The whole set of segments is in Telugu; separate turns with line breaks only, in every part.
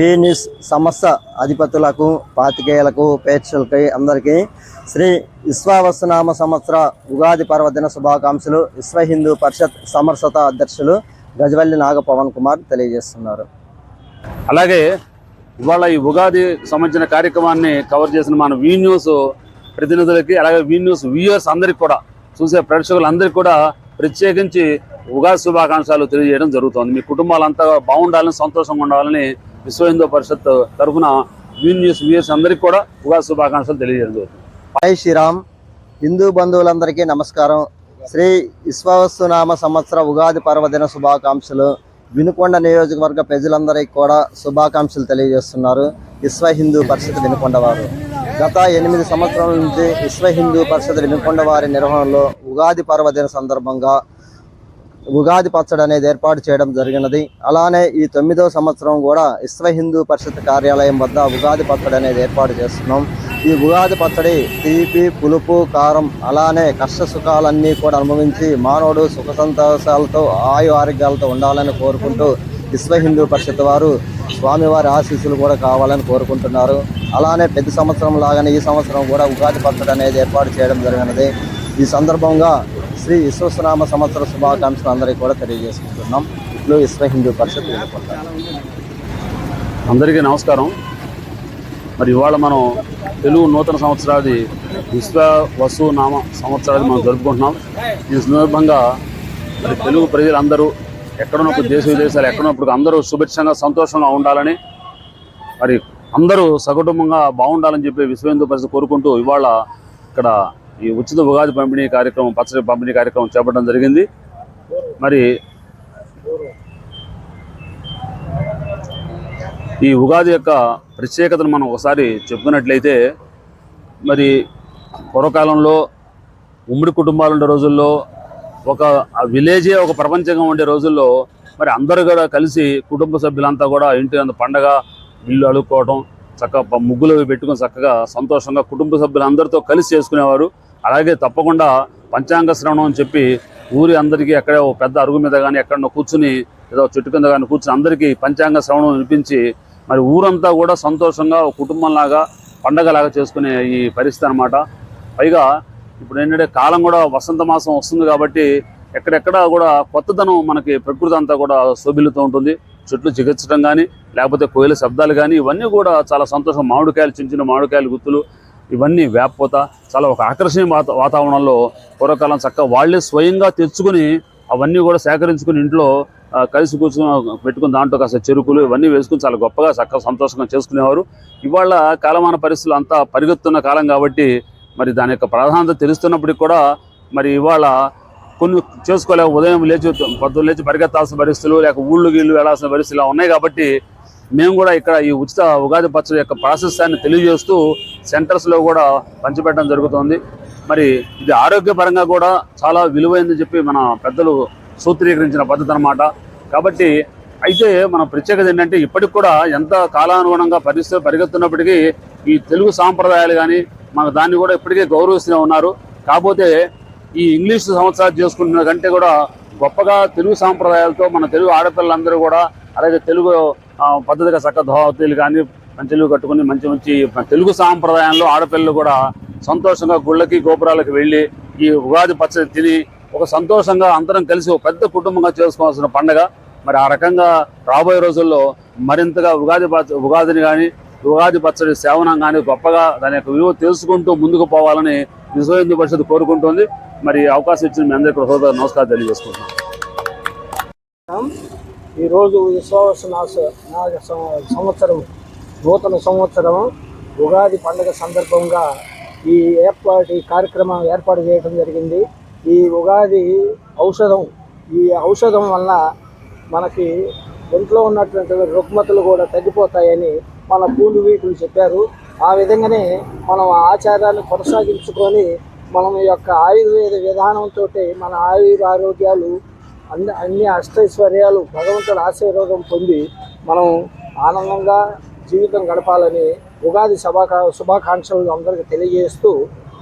వీనిస్ సంస్థ అధిపతులకు పాతికేయులకు ప్రేక్షకులకి అందరికీ శ్రీ విశ్వావసనామ సంవత్సర ఉగాది పర్వదిన శుభాకాంక్షలు. విశ్వ హిందూ పరిషత్ సమర్సత అధ్యక్షులు గజవల్లి నాగ పవన్ కుమార్ తెలియజేస్తున్నారు.
అలాగే ఇవాళ ఈ ఉగాది సంబంధించిన కార్యక్రమాన్ని కవర్ చేసిన మన వీ న్యూస్ ప్రతినిధులకి అలాగే వీ న్యూస్ వ్యూయర్స్ అందరికి కూడా చూసే ప్రేక్షకులందరికీ కూడా ప్రత్యేకించి ఉగాది శుభాకాంక్షలు తెలియజేయడం జరుగుతుంది. మీ కుటుంబాలంతా బాగుండాలని సంతోషంగా ఉండాలని విశ్వ హిందూ పరిషత్ తరఫున వీ న్యూస్ వ్యూస్ అందరికీ కూడా ఉగాది శుభాకాంక్షలు తెలియజేయడం జరుగుతుంది.
జై శ్రీరామ్. హిందూ బంధువులందరికీ నమస్కారం. శ్రీ విశ్వవస్తునామ సంవత్సర ఉగాది పర్వదిన శుభాకాంక్షలు. వినుకొండ నియోజకవర్గ ప్రజలందరికీ కూడా శుభాకాంక్షలు తెలియజేస్తున్నారు విశ్వ హిందూ పరిషత్ వినుకొండ వారు. గత ఎనిమిది సంవత్సరాల నుంచి విశ్వ హిందూ పరిషత్ వినుకొండ వారి నిర్వహణలో ఉగాది పర్వదిన సందర్భంగా ఉగాది పచ్చడి అనేది ఏర్పాటు చేయడం జరిగినది. అలానే ఈ తొమ్మిదవ సంవత్సరం కూడా విశ్వ హిందూ పరిషత్ కార్యాలయం వద్ద ఉగాది పచ్చడి అనేది ఏర్పాటు చేస్తున్నాం. ఈ ఉగాది పచ్చడి తీపి పులుపు కారం అలానే కష్ట సుఖాలన్నీ కూడా అనుభవించి మానవుడు సుఖ సంతోషాలతో ఆయు ఆరోగ్యాలతో ఉండాలని కోరుకుంటూ విశ్వ హిందూ పరిషత్ వారు స్వామివారి ఆశీస్సులు కూడా కావాలని కోరుకుంటున్నారు. అలానే ప్రతి సంవత్సరం లాగానే ఈ సంవత్సరం కూడా ఉగాది పచ్చడి అనేది ఏర్పాటు చేయడం జరిగినది. ఈ సందర్భంగా శ్రీ విశ్వసనామ సంవత్సర శుభాకాంక్షలు అందరికీ కూడా తెలియజేసుకుంటున్నాం. ఇట్లు విశ్వ హిందూ పరిషత్
అందరికీ నమస్కారం. మరి ఇవాళ మనం తెలుగు నూతన సంవత్సరాది విశ్వ వసు నామ సంవత్సరాది మనం జరుపుకుంటున్నాం. ఈ సందర్భంగా మరి తెలుగు ప్రజలందరూ ఎక్కడున్నప్పుడు దేశ విదేశాలు ఎక్కడున్నప్పుడు అందరూ సుభిక్షంగా సంతోషంగా ఉండాలని మరి అందరూ సకుటుంబంగా బాగుండాలని చెప్పి విశ్వ హిందూ పరిషత్ కోరుకుంటూ ఇవాళ ఇక్కడ ఈ ఉచిత ఉగాది పంపిణీ కార్యక్రమం పచ్చడి పంపిణీ కార్యక్రమం చేపట్టడం జరిగింది. మరి ఈ ఉగాది యొక్క ప్రత్యేకతను మనం ఒకసారి చెప్పుకున్నట్లయితే మరి పూర్వకాలంలో ఉమ్మడి కుటుంబాలు ఉండే రోజుల్లో ఒక ఆ విలేజే ఒక ప్రపంచంగా ఉండే రోజుల్లో మరి అందరూ కూడా కలిసి కుటుంబ సభ్యులంతా కూడా ఇంటి అంత పండగ ఇల్లు అడుక్కోవడం చక్కగా ముగ్గులు అవి పెట్టుకుని చక్కగా సంతోషంగా కుటుంబ సభ్యులందరితో కలిసి చేసుకునేవారు. అలాగే తప్పకుండా పంచాంగ శ్రవణం అని చెప్పి ఊరి అందరికీ ఎక్కడ పెద్ద అరుగు మీద కానీ ఎక్కడో కూర్చుని ఏదో చెట్టు కింద కానీ కూర్చుని అందరికీ పంచాంగ శ్రవణం వినిపించి మరి ఊరంతా కూడా సంతోషంగా ఒక కుటుంబంలాగా పండగలాగా చేసుకునే ఈ పరిస్థితి అనమాట పైగా ఇప్పుడు ఏంటంటే కాలం కూడా వసంత మాసం వస్తుంది కాబట్టి ఎక్కడెక్కడ కూడా కొత్తదనం మనకి ప్రకృతి అంతా కూడా శోభిల్లుతూ ఉంటుంది. చెట్లు చికిత్సడం కానీ లేకపోతే కోయిల శబ్దాలు కానీ ఇవన్నీ కూడా చాలా సంతోషం. మామిడికాయలు చిన్న చిన్న మామిడికాయలు గుత్తులు ఇవన్నీ వేపపోత చాలా ఒక ఆకర్షణీయ వాత వాతావరణంలో పూర్వకాలం చక్కగా వాళ్ళే స్వయంగా తెచ్చుకుని అవన్నీ కూడా సేకరించుకుని ఇంట్లో కలిసి కూర్చుని పెట్టుకుని దాంట్లో కాస్త చెరుకులు ఇవన్నీ వేసుకుని చాలా గొప్పగా చక్కగా సంతోషంగా చేసుకునేవారు. ఇవాళ కాలమాన పరిస్థితులు అంతా పరిగెత్తున్న కాలం కాబట్టి మరి దాని యొక్క ప్రాధాన్యత తెలుస్తున్నప్పటికీ కూడా మరి ఇవాళ కొన్ని చేసుకోలేక ఉదయం లేచి పొద్దున్న లేచి పరిగెత్తాల్సిన పరిస్థితులు లేక ఊళ్ళు గీళ్ళు వెళ్ళాల్సిన పరిస్థితులు ఉన్నాయి కాబట్టి మేము కూడా ఇక్కడ ఈ ఉచిత ఉగాది పచ్చడి యొక్క ప్రాసెస్ని తెలియజేస్తూ సెంటర్స్లో కూడా పంచిపెట్టడం జరుగుతుంది. మరి ఇది ఆరోగ్యపరంగా కూడా చాలా విలువైందని చెప్పి మన పెద్దలు సూత్రీకరించిన పద్ధతి అన్నమాట. కాబట్టి అయితే మన ప్రత్యేకత ఏంటంటే ఇప్పటికి కూడా ఎంత కాలానుగుణంగా పరిస్థితి పరిగెత్తున్నప్పటికీ ఈ తెలుగు సాంప్రదాయాలు కానీ మన దాన్ని కూడా ఇప్పటికే గౌరవిస్తూనే ఉన్నారు. కాకపోతే ఈ ఇంగ్లీష్ సంవత్సరాలు చేసుకుంటున్న కంటే కూడా గొప్పగా తెలుగు సాంప్రదాయాలతో మన తెలుగు ఆడపిల్లలందరూ కూడా అలాగే తెలుగు పద్ధతిగా చక్క ధోతీలు కానీ తెలుగు కట్టుకుని మంచి మంచి తెలుగు సాంప్రదాయంలో ఆడపిల్లలు కూడా సంతోషంగా గుళ్ళకి గోపురాలకు వెళ్ళి ఈ ఉగాది పచ్చడి తిని ఒక సంతోషంగా అందరం కలిసి ఒక పెద్ద కుటుంబంగా చేసుకోవాల్సిన పండగ. మరి ఆ రకంగా రాబోయే రోజుల్లో మరింతగా ఉగాది పచ్చ ఉగాదిని కానీ ఉగాది పచ్చడి సేవనం కానీ గొప్పగా దాని యొక్క విలువ తెలుసుకుంటూ ముందుకు పోవాలని విశ్వహిందు పరిషత్ కోరుకుంటోంది. మరి అవకాశం ఇచ్చిన మీ అందరికీ హృదయ నమస్కారం తెలియజేసుకుంటున్నాం
ఈరోజు విశ్వాస నాశ నాగ సంవత్సరం నూతన సంవత్సరం ఉగాది పండుగ సందర్భంగా ఈ ఏర్పాటు ఈ కార్యక్రమం ఏర్పాటు చేయడం జరిగింది. ఈ ఉగాది ఔషధం ఈ ఔషధం వల్ల మనకి ఒంట్లో ఉన్నటువంటి రుగ్మతలు కూడా తగ్గిపోతాయని మన పూర్వీకులు చెప్పారు. ఆ విధంగానే మనం ఆచారాన్ని కొనసాగించుకొని మనం ఈ యొక్క ఆయుర్వేద విధానంతో మన ఆయుర ఆరోగ్యాలు అన్ని అన్ని అష్టైశ్వర్యాలు భగవంతుడి ఆశీర్వాదం పొంది మనం ఆనందంగా జీవితం గడపాలని ఉగాది శుభాకా శుభాకాంక్షలు అందరికీ తెలియజేస్తూ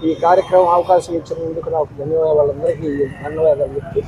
ఈ కార్యక్రమం అవకాశం ఇచ్చినందుకు నాకు ధన్యవాదాలు. అందరికీ ధన్యవాదాలు. చెప్తూ